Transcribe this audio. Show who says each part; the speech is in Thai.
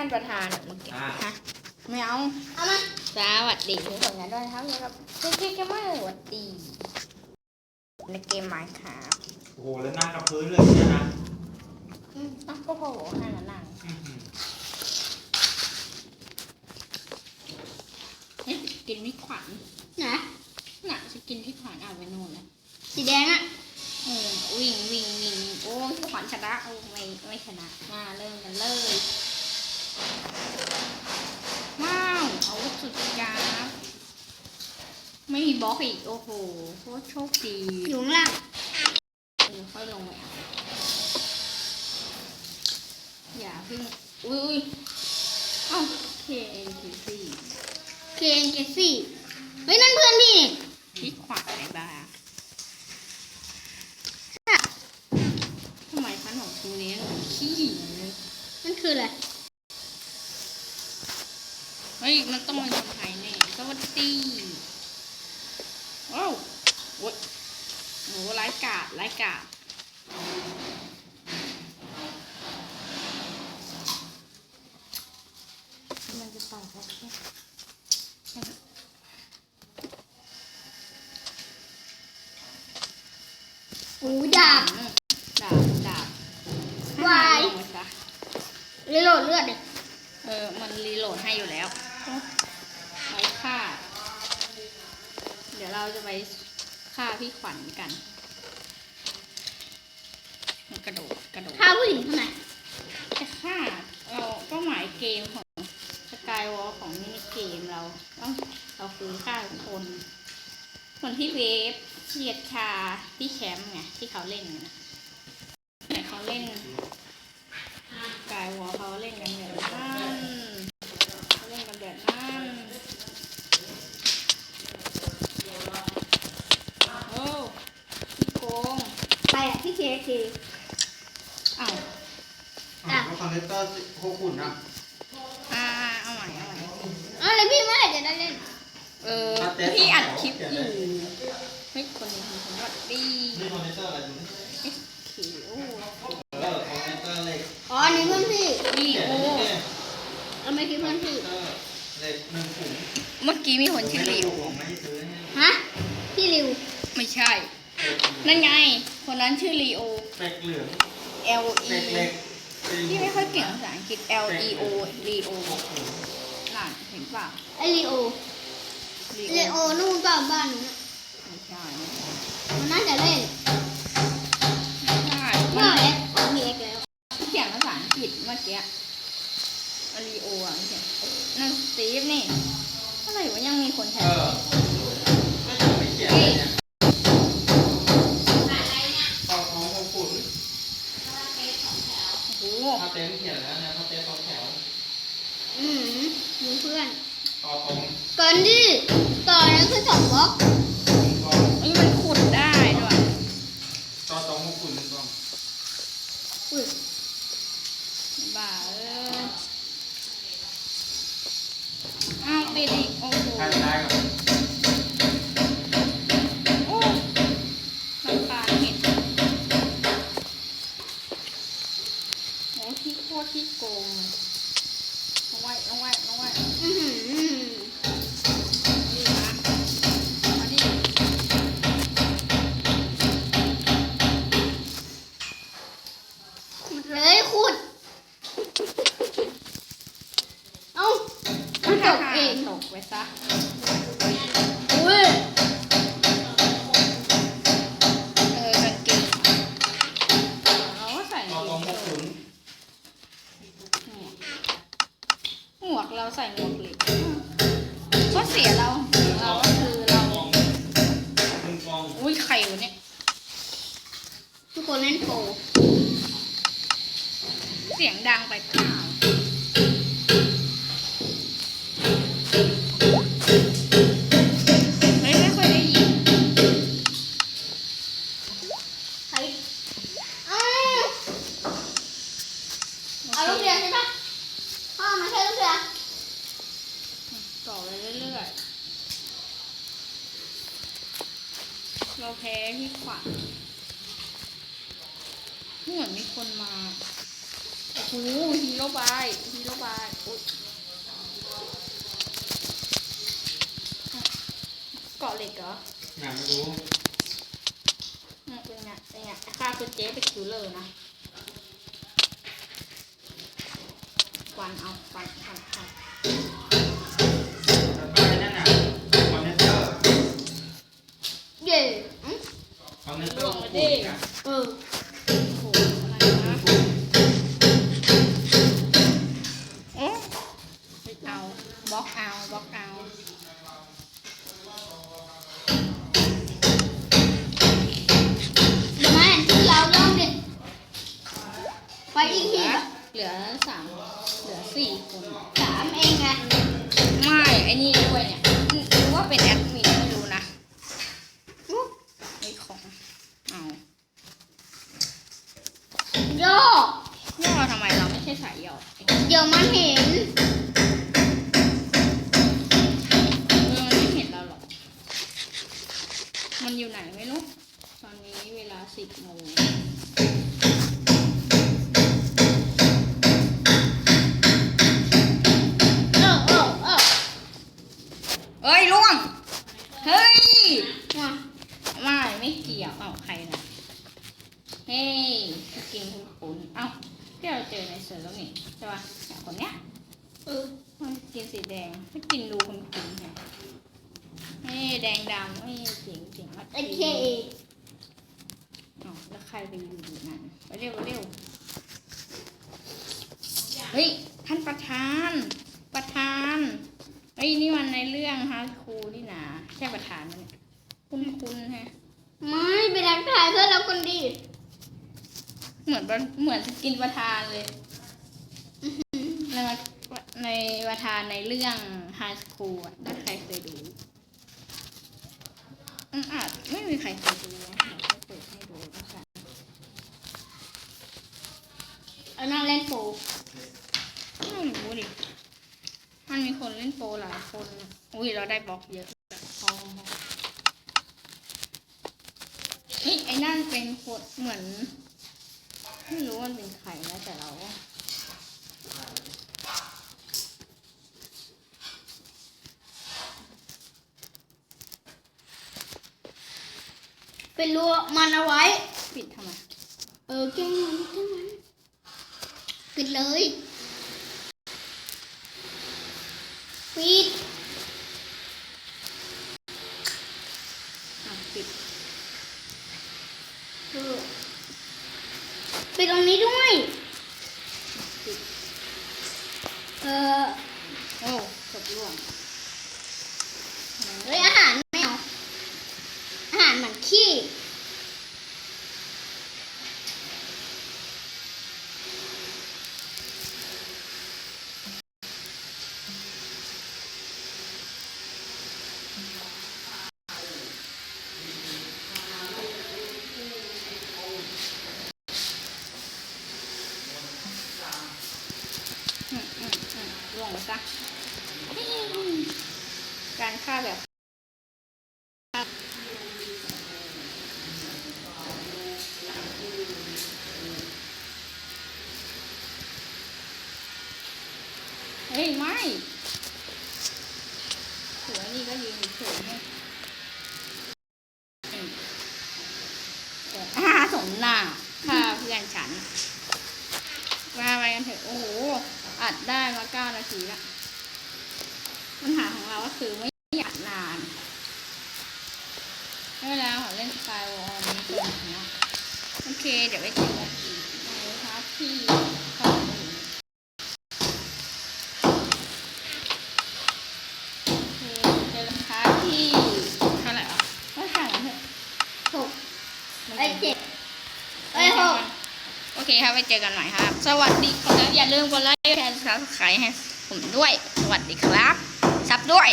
Speaker 1: ท่านประธานอะเมื่อกี้
Speaker 2: อะ
Speaker 1: ฮะไม่เอา
Speaker 3: เอามา
Speaker 1: สวัสดีทุกคนกันด้วยนะครับนี่ครับเจ๊เจ๊เกมเมอร์สวัสดีในเกมไมค์ครับ
Speaker 2: โอ้โหแล้วนั่งกับพื้นเลยเนี่ยนะ
Speaker 1: อืมอะก็พอบอกให้มานั่ง
Speaker 2: อื้อหือ
Speaker 1: เฮ้ยกินพริกขวัญ
Speaker 3: ไหน
Speaker 1: น่ะจะกินพริกขวัญเอาไว้นู่นนะ
Speaker 3: สีแดงอะ
Speaker 1: เออวิ่งวิ่งวิ่งโอ้พริกขวัญชนะโอ้ไม่ไม่ชนะมาเริ่มกันเลย ว้าวเอาลูกสุดยาบไม่มีบล็อกอีก โอ้โหโคตรโชคดี
Speaker 3: อยู่ข้างล่าง
Speaker 1: เออค่อยลงไปเอาอย่าเพิ่ง อุ้ยอุ้ยเอ้า KNTC
Speaker 3: เคเอ็นเจสซี่เฮ้ยนั่นเพื่อนพี่นี่
Speaker 1: พลิกขวาไหนบ้าทำไมขนมตรงนี้มันขี้เลย
Speaker 3: นั่นคืออะไร
Speaker 1: เฮ้ย มันต้องเป็นคนไทยแน่สวัสดีว้าวโอ้ยโหไร้ายกาดไร้ายกาดมันจะต่อเขาแค่
Speaker 3: หูดาบ
Speaker 1: ดาบดาบ
Speaker 3: วาย
Speaker 1: ลงไปซะ
Speaker 3: เรโหลดเลือดเนี่ย
Speaker 1: เออ มันรีโหลดให้อยู่แล้วไปฆ่า เดี๋ยวเราจะไปฆ่าพี่ขวัญกันมันก ระโดดกระโดด
Speaker 3: ถ้าผู้หญิงทำไม
Speaker 1: จะฆ่าเราเป้าหมายเกมของสกายวอลของมินิเกมเราต้องเราคือฆ่าคน คนที่เวฟเชียดชาที่แชมป์ไงที่เขาเล่นกันนะแต่เขาเล่นสกายวอลเขาเล่นกันแบบนั้นเขาเล่นกันแบบนั้นโอ้พี่โกง
Speaker 3: ไปอะที่เคเค
Speaker 1: อ้าว
Speaker 2: อะแล้วคอนเนคเตอร์โคขุนนะ
Speaker 1: อ่าเอาใหม่เอาใหม่
Speaker 3: เออแล้วพี่เมื่อไหร่จะได้เล่น
Speaker 1: เออพี่อัดคลิปอยู่เฮ้ยคนนี้คนสวัสดี
Speaker 2: นี่คอนเนคเตอร์อะไรดูดิ
Speaker 1: ขิว
Speaker 2: เออคอนเนคเตอร์เหล็ก
Speaker 3: อ๋ออันนี่เพื่อนพี่
Speaker 1: นี่
Speaker 2: เขียน
Speaker 1: โอ้
Speaker 2: ไว้นี่
Speaker 3: เราไม่คิดเพื่อนพี่
Speaker 2: คอนเนคเตอร์เหล็กหนึ่งถุง
Speaker 1: เมื่อกี้มีคนชื่อหลิว
Speaker 2: ผมไม่ได้ซื้อให้
Speaker 3: ฮะพี่ริว
Speaker 1: ไม่ใช่ นั่นไง คนนั้นชื่อลีโอ
Speaker 2: เป็กเหลือง
Speaker 1: L E
Speaker 2: เป็กเหล็ก
Speaker 1: พี่ไม่ค่อยเก่งภาษาอังกฤษ L E O ลีโอ
Speaker 2: หกถุง
Speaker 1: นั่นเห็นเปล่า
Speaker 3: ไอริโอ
Speaker 1: ลี
Speaker 3: เรโอนู่นเปล่าบ้านหนูน่ะ
Speaker 1: ไม่ใช่
Speaker 3: มันน่าจะเล่น
Speaker 1: ไม่ใช่
Speaker 3: เมื่อเอ็กซ์มีเอ็กซ์แล้ว
Speaker 1: เขียนภาษาอังกฤษเมื่อกี้ลีโออะไม่ใช่นั่นสตีฟนี่อะไรวะยังมีคนใช้
Speaker 2: เออไม่ต้องไปเขียนอะไรเนี่ยต่อของโคขุน
Speaker 1: โอ้โห
Speaker 2: ถ้าเต็นท์เขียนแล้วเนี่ยถ้าเต็นท์สองแถว
Speaker 3: อืมมี เพื่อน
Speaker 2: ต่อตรง
Speaker 3: ก่อนดิต่อนั้นคือสองบล็อก
Speaker 2: กอง
Speaker 1: เอ้ยมันขุดได้ด้วย
Speaker 2: ต่อตรงโคขุนหนึ่งกอง
Speaker 3: อุ้ย
Speaker 1: บ้าเอออ้าวติดอีกโอ้โห
Speaker 2: ใครได้กับ
Speaker 1: ใส่หมวกเหล็กก็เสียเราเราก็คือเรา
Speaker 2: กองหนึ่งกอง
Speaker 1: อุ้ยไข่วะเนี่ย
Speaker 3: ทุกคนเล่นโปร
Speaker 1: เสียงดังไปเปล่า เราแพ้ที่ขวัญเหมือนมีคนมาโอ้โหฮีโร่บายฮีโร่บายอุ๊ยเกาะเหล็กเหรอ
Speaker 2: อยากไม่รู้
Speaker 1: เนี่ยเป็นไงเป็นไงค่าคุณเจ๊เป็นคิวเลอร์นะควันเอาควันควันควัน
Speaker 2: แต่ไปนั่นน่ะคอนเนคเตอร์
Speaker 3: เย่อืม
Speaker 2: คอน เนคเตอร์ของคุณอะ
Speaker 3: เออ
Speaker 1: โอ้โหอะไรนะเอ๊ะไม่เอาบล็อกเอาบล็อกเอา
Speaker 3: เดี๋ยวมาเห็นที่เราย่องดิไปอีก
Speaker 1: เหลื
Speaker 3: ที
Speaker 1: อเหลือสามเหลือสี่คน
Speaker 3: สามเองไง
Speaker 1: ไม่ไอ้นี่ด้วยเนี่ยหรือว่าเป็นแอดมินไม่รู้นะไอ้ของเอา
Speaker 3: ย่อย่
Speaker 1: อทำไมเราไม่ใช่สายย่อ
Speaker 3: เดี๋ยวมันเห็น
Speaker 1: เออมันไม่เห็นเราหรอก มันอยู่ไหนไม่รู้ ตอนนี้เวลาสิบโมง
Speaker 3: เออเออเออ
Speaker 1: เอ้ยล่วง เฮ้ย
Speaker 3: มา
Speaker 1: ไม่ไม่เกี่ยว เอ้าใครนะเฮ้ยกินคุณคุณเอ้า ที่เราเจอในเสือแล้วนี่ใช่ป่ะเนี่ยคนเนี้ย
Speaker 3: เออ
Speaker 1: มันกินสีแดงถ้ากินดูคุณคุณไงเฮ้ยแดงดำเฮ้ยเจ๋งเจ๋งมาก
Speaker 3: โอเค
Speaker 1: อ๋อแล้วใครไปอยู่อยู่นั่นไปเร็วไปเร็วเฮ้ยท่านประธาน ประธานเฮ้ยนี่มันในเรื่องฮาร์ดคูนี่นะใช่ประธานไหมเนี่ยคุณคุณฮะ
Speaker 3: ไม่ไปทักทายเพื่อนเราคนดี
Speaker 1: เหมือนประเหมือนสกินประธานเลยในวะในประธานในเรื่องไฮสคูลอะถ้าใครเคยดูอืมอาจไม่มีใครเคยดูนะเดี๋ยวจะเปิดให้ดูนะคะ
Speaker 3: เอานั่งเล่นโฟ
Speaker 1: ไม่รู้ดิมันมีคนเล่นโปรหลายคน อุ้ยเราได้บล็อกเยอะแบบพอเฮ้ยไอ้นั่นเป็นคนเหมือน ไม่รู้มันเป็นใครนะแต่เรา
Speaker 3: ไปรัวมันเอาไว้
Speaker 1: ปิดทำไม
Speaker 3: เออแกล้งมันแกล้งมันปิดเลย ปิด
Speaker 1: อะปิด
Speaker 3: เออ ปิดตรงนี้ด้วย
Speaker 1: ปิด
Speaker 3: เออ
Speaker 1: โอ้จบร่วง
Speaker 3: เฮ้ยอาหารไม่เอาอาหารเหมือนขี้
Speaker 1: อืมอืมอืมร่วงไป ซะ การฆ่าแบบเฮ้ย ไม่หัวนี่ก็ยืนเฉยๆให้อืมเอออ่าสมหน้าฆ่าเพื่อนฉัน มาไปกันเถอะ โอ้โห อัดได้มาเก้านาทีละปัญหาของเราก็คือไม่อยากนานไม่เวลาขอเล่นสกายวอลนี้ก่อนนะโอเค เดี๋ยวไปเจอกันอีกในพาร์ทที่สองโอเคเจอกันพาร์ทที่เท่าไหร่วะก็ห่างกันเถอะ
Speaker 3: หกไอ้ยเจ็ดไอ้ยหก
Speaker 1: โอเคครับไปเจอกันใหม่ครับ สวัสดีครับอย่าลืมกดไลค์กด แชร์ซับสไครต์ให้ผมด้วย สวัสดีครับซับด้วย